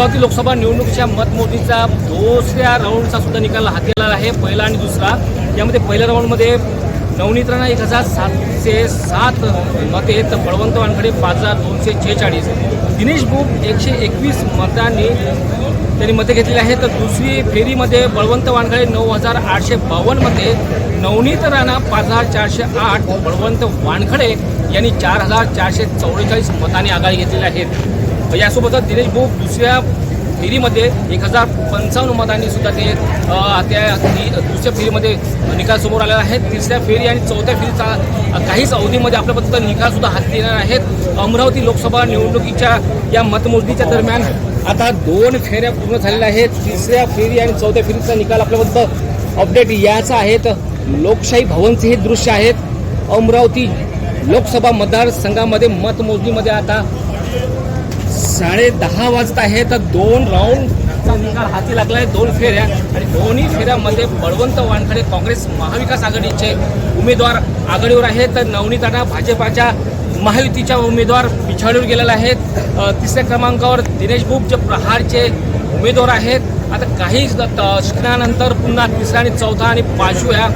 अमरावती लोकसभा निवडणुकीच्या मतमोजणीचा दुसऱ्या राऊंडचा सुद्धा निकाल हाती आला आहे. पहिला आणि दुसरा. यामध्ये पहिल्या राऊंडमध्ये नवनीत राणा एक हजार सातशे सात मते तर बळवंत वानखडे पाच हजार दोनशे छेचाळीस. दिनेश बुक एकशे एकवीस मतांनी त्यांनी मते घेतलेली आहेत. तर दुसरी फेरीमध्ये बळवंत वानखडे नऊ हजार आठशे बावन्न मते. नवनीत राणा पाच हजार चारशे आठ. बळवंत वानखडे यांनी चार हजार चारशे चौवेचाळीस मतांनी आघाडी घेतलेली आहेत यासोबतच दिनेश भाऊ दुसऱ्या फेरीमध्ये एक हजार पंचावन्न मतांनी सुद्धा ते त्या ती- दुसऱ्या फेरीमध्ये निकाल समोर आलेला आहे. तिसऱ्या फेरी आणि चौथ्या फेरीचा काहीच अवधीमध्ये आपल्याबद्दल निकाल सुद्धा हाती येणार आहेत. अमरावती लोकसभा निवडणुकीच्या या मतमोजणीच्या दरम्यान आता दोन फेऱ्या पूर्ण झालेल्या आहेत. तिसऱ्या फेरी आणि चौथ्या फेरीचा निकाल आपल्याबद्दल अपडेट याचा आहेत लोकशाही भवनचे हे दृश्य आहेत अमरावती लोकसभा मतदारसंघामध्ये मतमोजणीमध्ये आता साडे दहा वाजत आहे तर दोन राऊंडचा निकाल हाती लागला आहे दोन फेऱ्या. आणि दोन्ही फेऱ्यामध्ये बळवंत वानखडे काँग्रेस महाविकास आघाडीचे उमेदवार आघाडीवर आहेत. तर नवनीताना भाजपाच्या महायुतीच्या उमेदवार पिछाडीवर गेलेले आहेत तिसऱ्या क्रमांकावर दिनेश बुक जे प्रहारचे उमेदवार आहेत. आता काही शिकण्यानंतर पुन्हा तिसरा आणि चौथा आणि पाचव्या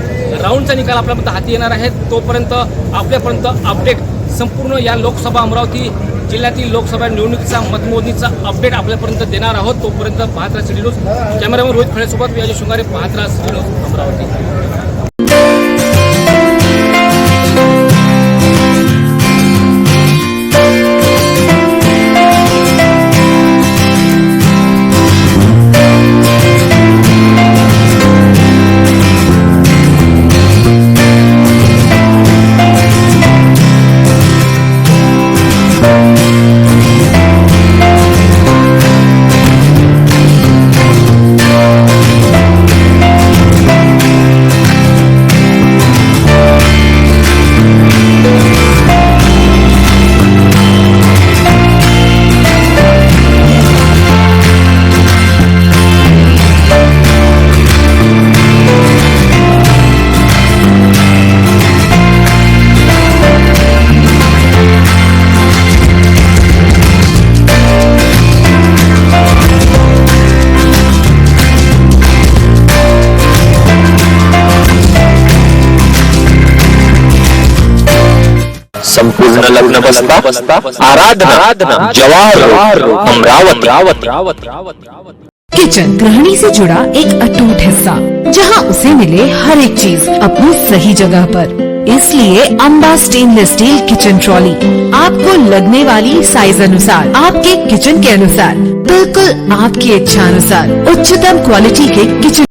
राऊंडचा निकाल आपल्यापर्यंत हाती येणार आहे. तोपर्यंत आपल्यापर्यंत अपडेट संपूर्ण या लोकसभा अमरावती जिल्ह्यातील लोकसभा निवडणुकीचा मतमोजणीचा अपडेट आपल्यापर्यंत देणार आहोत. तोपर्यंत पाहत राहा सिटी न्यूज कॅमेरामन रोहित खळेसोबत विजय शृंगारे पाहत राहा सिटी न्यूज अमरावती. संपूर्ण लग्न बसता आराधना जवाहर अमरावती। किचन गृहिणी से जुड़ा एक अटूट हिस्सा जहाँ उसे मिले हर एक चीज़ अपनी सही जगह पर। इसलिए Amba stainless steel kitchen trolley आपको लगने वाली साइज़ अनुसार आपके किचन के अनुसार बिल्कुल आपकी इच्छा अनुसार उच्चतम क्वालिटी के किचन